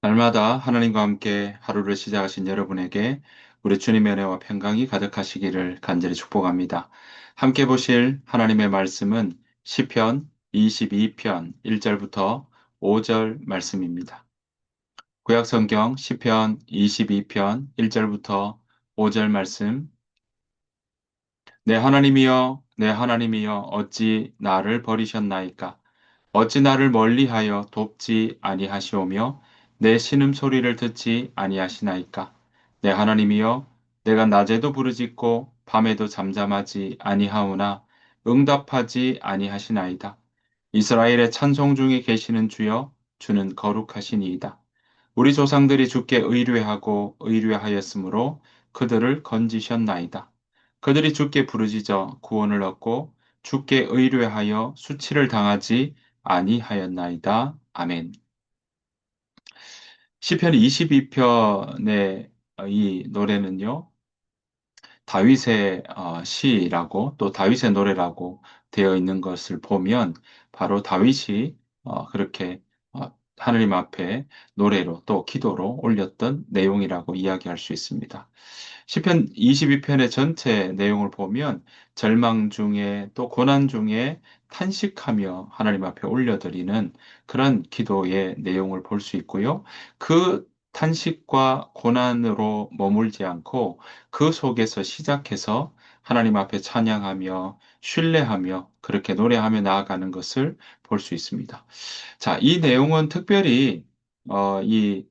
날마다 하나님과 함께 하루를 시작하신 여러분에게 우리 주님의 은혜와 평강이 가득하시기를 간절히 축복합니다. 함께 보실 하나님의 말씀은 시편 22편 1절부터 5절 말씀입니다. 구약 성경 시편 22편 1절부터 5절 말씀 내 하나님이여 내 하나님이여 어찌 나를 버리셨나이까 어찌 나를 멀리하여 돕지 아니하시오며 내 신음 소리를 듣지 아니하시나이까 내 하나님이여 내가 낮에도 부르짖고 밤에도 잠잠하지 아니하오나 응답하지 아니하시나이다 이스라엘의 찬송 중에 계시는 주여 주는 거룩하시니이다 우리 조상들이 주께 의뢰하고 의뢰하였으므로 그들을 건지셨나이다 그들이 주께 부르짖어 구원을 얻고 주께 의뢰하여 수치를 당하지 아니하였나이다. 아멘. 시편 22편의 이 노래는요. 다윗의 어, 시라고 또 다윗의 노래라고 되어 있는 것을 보면 바로 다윗이 어, 그렇게 어, 하나님 앞에 노래로 또 기도로 올렸던 내용이라고 이야기할 수 있습니다. 시편 22편의 전체 내용을 보면 절망 중에 또 고난 중에 탄식하며 하나님 앞에 올려드리는 그런 기도의 내용을 볼 수 있고요. 그 탄식과 고난으로 머물지 않고 그 속에서 시작해서 하나님 앞에 찬양하며 신뢰하며 그렇게 노래하며 나아가는 것을 볼 수 있습니다. 자, 이 내용은 특별히 어, 이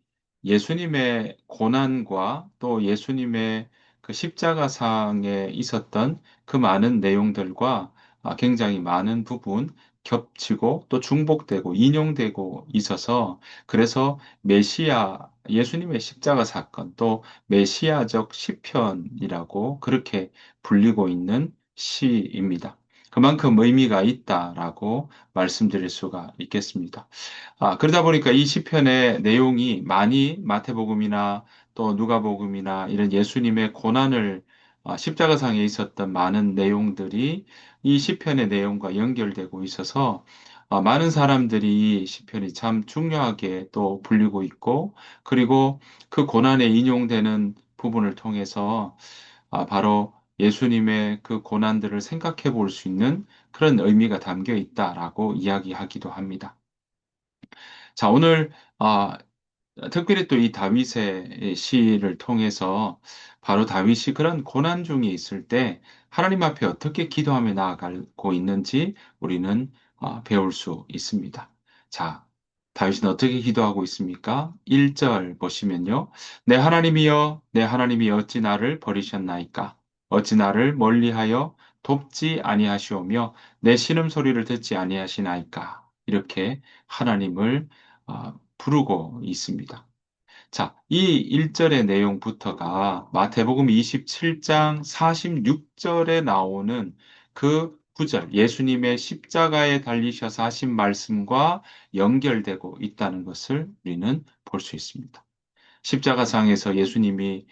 예수님의 고난과 또 예수님의 그 십자가상에 있었던 그 많은 내용들과 아, 굉장히 많은 부분 겹치고 또 중복되고 인용되고 있어서 그래서 메시아 예수님의 십자가 사건 또 메시아적 시편이라고 그렇게 불리고 있는 시입니다. 그만큼 의미가 있다라고 말씀드릴 수가 있겠습니다. 아, 그러다 보니까 이 시편의 내용이 많이 마태복음이나 또 누가복음이나 이런 예수님의 고난을 아, 십자가상에 있었던 많은 내용들이 이 시편의 내용과 연결되고 있어서 아, 많은 사람들이 이 시편이 참 중요하게 또 불리고 있고 그리고 그 고난에 인용되는 부분을 통해서 아, 바로 예수님의 그 고난들을 생각해 볼 수 있는 그런 의미가 담겨 있다라고 이야기하기도 합니다. 자, 오늘 아, 특별히 또 이 다윗의 시를 통해서 바로 다윗이 그런 고난 중에 있을 때 하나님 앞에 어떻게 기도하며 나아가고 있는지 우리는 아, 배울 수 있습니다. 자, 다윗은 어떻게 기도하고 있습니까? 1절 보시면요. 내 하나님이여, 내 하나님이 어찌 나를 버리셨나이까? 어찌 나를 멀리하여 돕지 아니하시오며 내 신음 소리를 듣지 아니하시나이까? 이렇게 하나님을 아, 부르고 있습니다. 자, 이 1절의 내용부터가 마태복음 27장 46절에 나오는 그 9절, 예수님의 십자가에 달리셔서 하신 말씀과 연결되고 있다는 것을 우리는 볼 수 있습니다. 십자가상에서 예수님이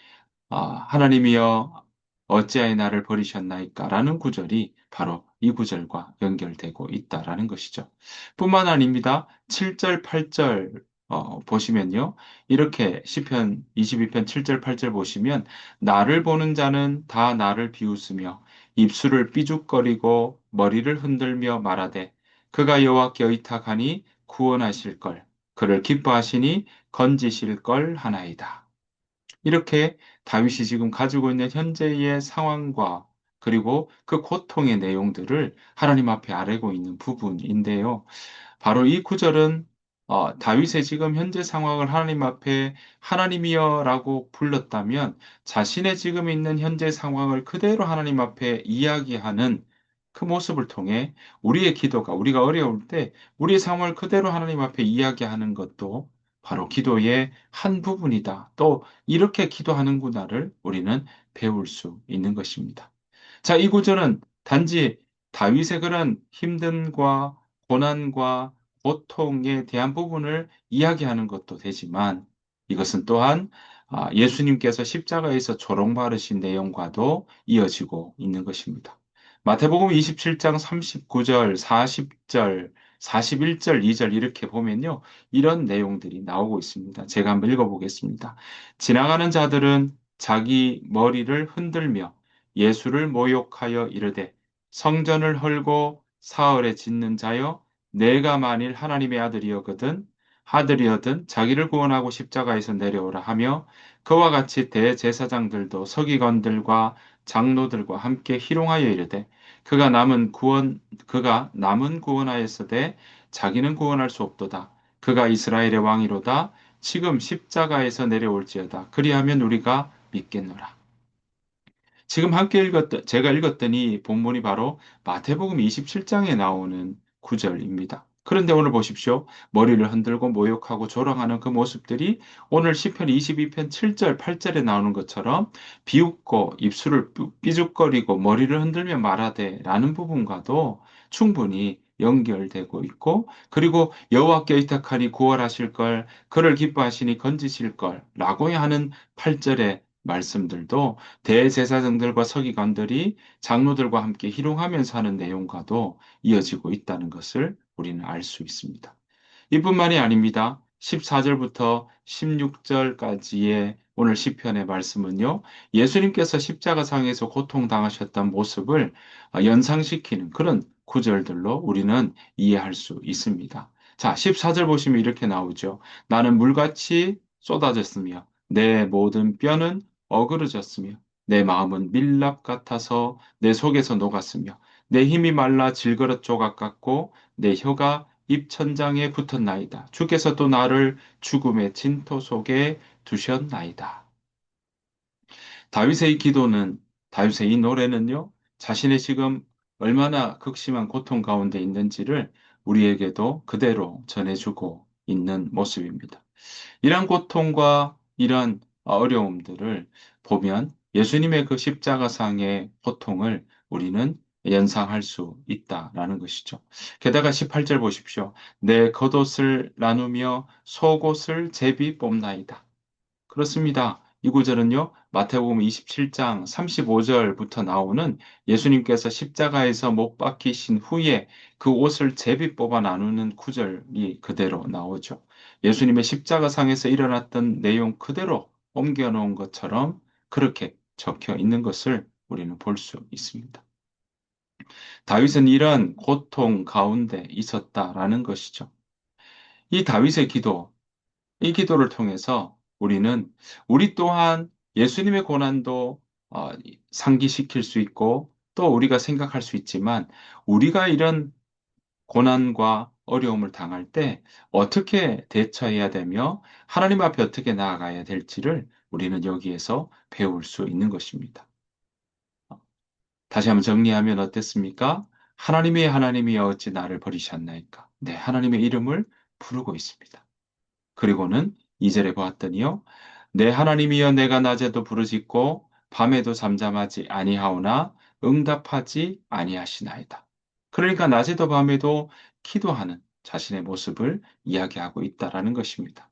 아, 하나님이여 어찌하여 나를 버리셨나이까? 라는 구절이 바로 이 구절과 연결되고 있다라는 것이죠. 뿐만 아닙니다. 7절, 8절 어, 보시면요. 이렇게 시편 22편 7절, 8절 보시면 나를 보는 자는 다 나를 비웃으며 입술을 삐죽거리고 머리를 흔들며 말하되 그가 여호와께 의탁하니 구원하실 걸 그를 기뻐하시니 건지실 걸 하나이다. 이렇게 다윗이 지금 가지고 있는 현재의 상황과 그리고 그 고통의 내용들을 하나님 앞에 아뢰고 있는 부분인데요. 바로 이 구절은 어, 다윗의 지금 현재 상황을 하나님 앞에 하나님이여라고 불렀다면 자신의 지금 있는 현재 상황을 그대로 하나님 앞에 이야기하는 그 모습을 통해 우리의 기도가 우리가 어려울 때 우리의 상황을 그대로 하나님 앞에 이야기하는 것도 바로 기도의 한 부분이다. 또 이렇게 기도하는구나를 우리는 배울 수 있는 것입니다. 자, 이 구절은 단지 다윗의 그런 힘든과 고난과 고통에 대한 부분을 이야기하는 것도 되지만 이것은 또한 아, 예수님께서 십자가에서 조롱받으신 내용과도 이어지고 있는 것입니다. 마태복음 27장 39절, 40절, 41절, 2절 이렇게 보면요. 이런 내용들이 나오고 있습니다. 제가 한번 읽어보겠습니다. 지나가는 자들은 자기 머리를 흔들며 예수를 모욕하여 이르되 성전을 헐고 사흘에 짓는 자여 내가 만일 하나님의 아들이었거든 아들이었든 자기를 구원하고 십자가에서 내려오라 하며 그와 같이 대제사장들도 서기관들과 장로들과 함께 희롱하여 이르되 그가 남은 구원 그가 남은 구원하였으되 자기는 구원할 수 없도다. 그가 이스라엘의 왕이로다. 지금 십자가에서 내려올지어다. 그리하면 우리가 믿겠노라. 지금 함께 읽었던, 제가 읽었던 이 본문이 바로 마태복음 27장에 나오는 구절입니다. 그런데 오늘 보십시오. 머리를 흔들고 모욕하고 조롱하는 그 모습들이 오늘 시편 22편 7절, 8절에 나오는 것처럼 비웃고 입술을 삐죽거리고 머리를 흔들며 말하되 라는 부분과도 충분히 연결되고 있고 그리고 여호와께 의탁하니 구원하실 걸 그를 기뻐하시니 건지실 걸 라고 하는 8절의 말씀들도 대제사장들과 서기관들이 장로들과 함께 희롱하면서 하는 내용과도 이어지고 있다는 것을 우리는 알 수 있습니다. 이뿐만이 아닙니다. 14절부터 16절까지의 오늘 시편의 말씀은요. 예수님께서 십자가상에서 고통당하셨던 모습을 연상시키는 그런 구절들로 우리는 이해할 수 있습니다. 자, 14절 보시면 이렇게 나오죠. 나는 물같이 쏟아졌으며 내 모든 뼈는 어그러졌으며 내 마음은 밀랍 같아서 내 속에서 녹았으며 내 힘이 말라 질그릇 조각 같고 내 혀가 입천장에 붙었나이다. 주께서 또 나를 죽음의 진토 속에 두셨나이다. 다윗의 기도는 다윗의 이 노래는요. 자신의 지금 얼마나 극심한 고통 가운데 있는지를 우리에게도 그대로 전해주고 있는 모습입니다. 이러한 고통과 이러한 어려움들을 보면 예수님의 그 십자가상의 고통을 우리는 연상할 수 있다라는 것이죠. 게다가 18절 보십시오. 내 겉옷을 나누며 속옷을 제비 뽑나이다. 그렇습니다. 이 구절은요, 마태복음 27장 35절부터 나오는 예수님께서 십자가에서 못 박히신 후에 그 옷을 제비 뽑아 나누는 구절이 그대로 나오죠. 예수님의 십자가상에서 일어났던 내용 그대로 옮겨 놓은 것처럼 그렇게 적혀 있는 것을 우리는 볼 수 있습니다. 다윗은 이런 고통 가운데 있었다라는 것이죠. 이 다윗의 기도, 이 기도를 통해서 우리는 우리 또한 예수님의 고난도 어, 상기시킬 수 있고 또 우리가 생각할 수 있지만 우리가 이런 고난과 어려움을 당할 때 어떻게 대처해야 되며 하나님 앞에 어떻게 나아가야 될지를 우리는 여기에서 배울 수 있는 것입니다. 다시 한번 정리하면 어땠습니까? 하나님의 하나님이 어찌 나를 버리셨나이까? 네, 하나님의 이름을 부르고 있습니다. 그리고는 2절에 보았더니요. 내 하나님이여 내가 낮에도 부르짖고 밤에도 잠잠하지 아니하오나 응답하지 아니하시나이다. 그러니까 낮에도 밤에도 기도하는 자신의 모습을 이야기하고 있다라는 것입니다.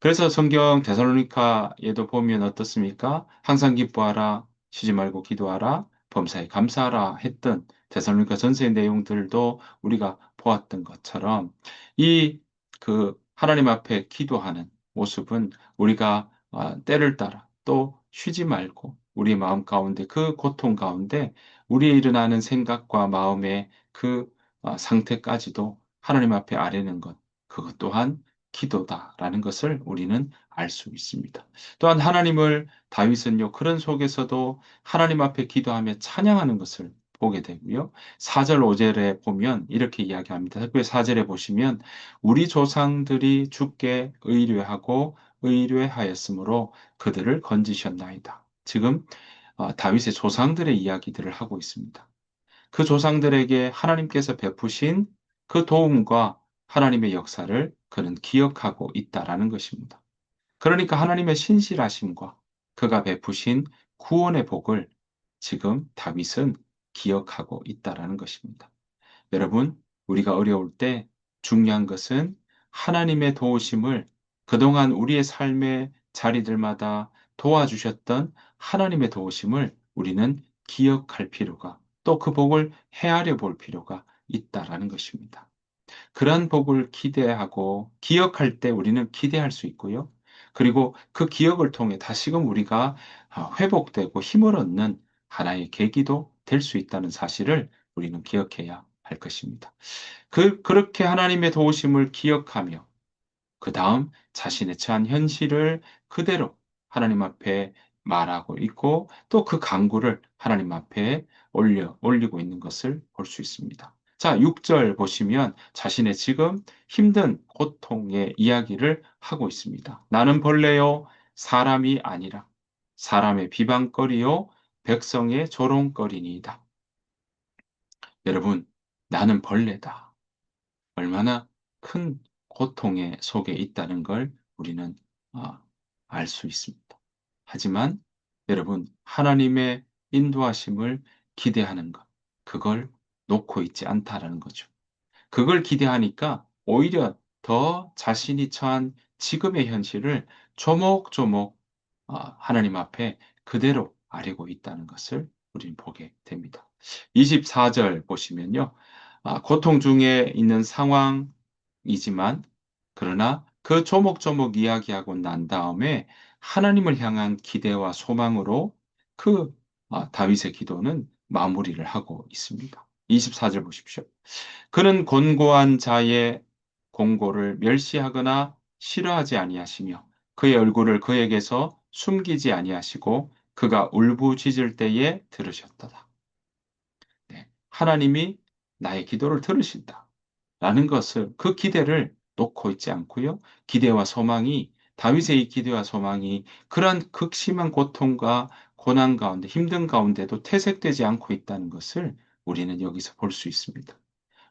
그래서 성경 데살로니카에도 보면 어떻습니까? 항상 기뻐하라, 쉬지 말고 기도하라, 범사에 감사하라 했던 데살로니카 전서의 내용들도 우리가 보았던 것처럼 이 그 하나님 앞에 기도하는 모습은 우리가 아, 때를 따라 또 쉬지 말고 우리 마음 가운데 그 고통 가운데 우리의 일어나는 생각과 마음의 그 아, 상태까지도 하나님 앞에 아뢰는 것 그것 또한 기도다라는 것을 우리는 알 수 있습니다. 또한 하나님을 다윗은요 그런 속에서도 하나님 앞에 기도하며 찬양하는 것을 보게 되고요. 4절 5절에 보면 이렇게 이야기합니다. 특별히 4절에 보시면 우리 조상들이 주께 의뢰하고 의뢰하였으므로 그들을 건지셨나이다. 지금 어, 다윗의 조상들의 이야기들을 하고 있습니다. 그 조상들에게 하나님께서 베푸신 그 도움과 하나님의 역사를 그는 기억하고 있다라는 것입니다. 그러니까 하나님의 신실하심과 그가 베푸신 구원의 복을 지금 다윗은 기억하고 있다라는 것입니다. 여러분, 우리가 어려울 때 중요한 것은 하나님의 도우심을 그동안 우리의 삶의 자리들마다 도와주셨던 하나님의 도우심을 우리는 기억할 필요가 또 그 복을 헤아려 볼 필요가 있다라는 것입니다. 그러한 복을 기대하고 기억할 때 우리는 기대할 수 있고요. 그리고 그 기억을 통해 다시금 우리가 아, 회복되고 힘을 얻는 하나의 계기도 될 수 있다는 사실을 우리는 기억해야 할 것입니다. 그, 그렇게 하나님의 도우심을 기억하며 그 다음 자신의 처한 현실을 그대로 하나님 앞에 말하고 있고 또 그 강구를 하나님 앞에 올려, 올리고 있는 것을 볼 수 있습니다. 자, 6절 보시면 자신의 지금 힘든 고통의 이야기를 하고 있습니다. 나는 벌레요, 사람이 아니라 사람의 비방거리요, 백성의 조롱거리니이다. 여러분, 나는 벌레다. 얼마나 큰 고통의 속에 있다는 걸 우리는 아, 알수 있습니다. 하지만 여러분, 하나님의 인도하심을 기대하는 것, 그걸 놓고 있지 않다라는 거죠. 그걸 기대하니까 오히려 더 자신이 처한 지금의 현실을 조목조목 아, 하나님 앞에 그대로 아리고 있다는 것을 우리는 보게 됩니다. 24절 보시면요. 아, 고통 중에 있는 상황이지만 그러나 그 조목조목 이야기하고 난 다음에 하나님을 향한 기대와 소망으로 그 아, 다윗의 기도는 마무리를 하고 있습니다. 24절 보십시오. 그는 곤고한 자의 공고를 멸시하거나 싫어하지 아니하시며 그의 얼굴을 그에게서 숨기지 아니하시고 그가 울부짖을 때에 들으셨다 네, 하나님이 나의 기도를 들으신다. 라는 것을 그 기대를 놓고 있지 않고요. 기대와 소망이 다윗의 이 기대와 소망이 그러한 극심한 고통과 고난 가운데 힘든 가운데도 퇴색되지 않고 있다는 것을 우리는 여기서 볼 수 있습니다.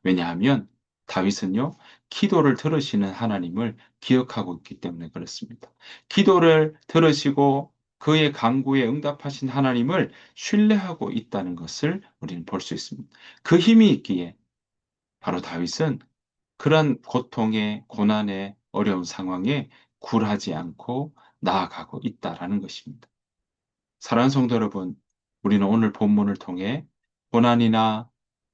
왜냐하면 다윗은요, 기도를 들으시는 하나님을 기억하고 있기 때문에 그렇습니다. 기도를 들으시고 그의 강구에 응답하신 하나님을 신뢰하고 있다는 것을 우리는 볼 수 있습니다. 그 힘이 있기에 바로 다윗은 그런 고통의 고난의 어려운 상황에 굴하지 않고 나아가고 있다라는 것입니다. 사랑하는 성도 여러분, 우리는 오늘 본문을 통해 고난이나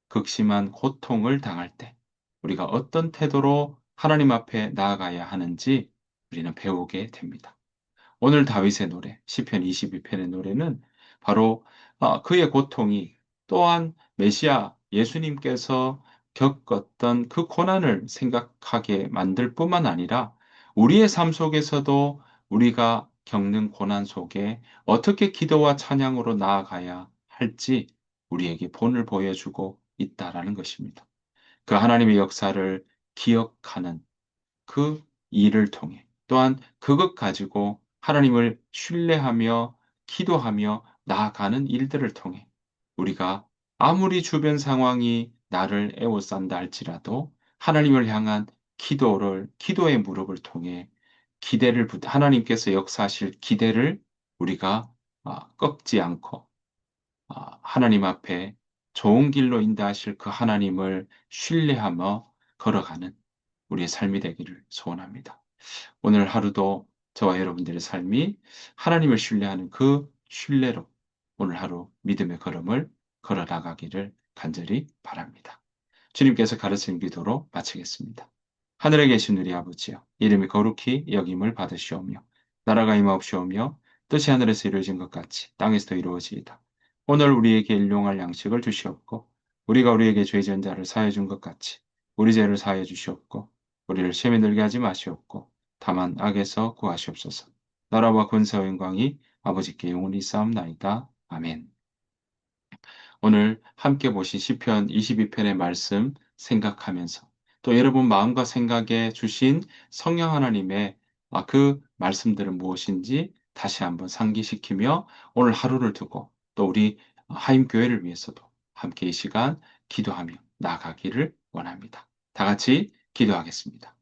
극심한 고통을 당할 때 우리가 어떤 태도로 하나님 앞에 나아가야 하는지 우리는 배우게 됩니다. 오늘 다윗의 노래, 시편 22편의 노래는 바로 아, 그의 고통이 또한 메시아 예수님께서 겪었던 그 고난을 생각하게 만들 뿐만 아니라 우리의 삶 속에서도 우리가 겪는 고난 속에 어떻게 기도와 찬양으로 나아가야 할지 우리에게 본을 보여주고 있다라는 것입니다. 그 하나님의 역사를 기억하는 그 일을 통해 또한 그것 가지고 하나님을 신뢰하며 기도하며 나아가는 일들을 통해 우리가 아무리 주변 상황이 나를 애워싼다 할지라도 하나님을 향한 기도를, 기도의 무릎을 통해 기대를, 하나님께서 역사하실 기대를 우리가 아, 꺾지 않고 아, 하나님 앞에 좋은 길로 인도하실 그 하나님을 신뢰하며 걸어가는 우리의 삶이 되기를 소원합니다. 오늘 하루도 저와 여러분들의 삶이 하나님을 신뢰하는 그 신뢰로 오늘 하루 믿음의 걸음을 걸어 나가기를 간절히 바랍니다. 주님께서 가르친 기도로 마치겠습니다. 하늘에 계신 우리 아버지여 이름이 거룩히 여김을 받으시오며 나라가 임하옵시오며 뜻이 하늘에서 이루어진 것 같이 땅에서도 이루어지이다. 오늘 우리에게 일용할 양식을 주시옵고 우리가 우리에게 죄 지은 자를 사해 준 것 같이 우리 죄를 사해 주시옵고 우리를 시험에 들게 하지 마시옵고 다만 악에서 구하시옵소서. 나라와 권세와 영광이 아버지께 영원히 쌓옵나이다. 아멘. 오늘 함께 보신 시편 22편의 말씀 생각하면서 또 여러분 마음과 생각에 주신 성령 하나님의 아, 그 말씀들은 무엇인지 다시 한번 상기시키며 오늘 하루를 두고 또 우리 하임 교회를 위해서도 함께 이 시간 기도하며 나가기를 원합니다. 다 같이 기도하겠습니다.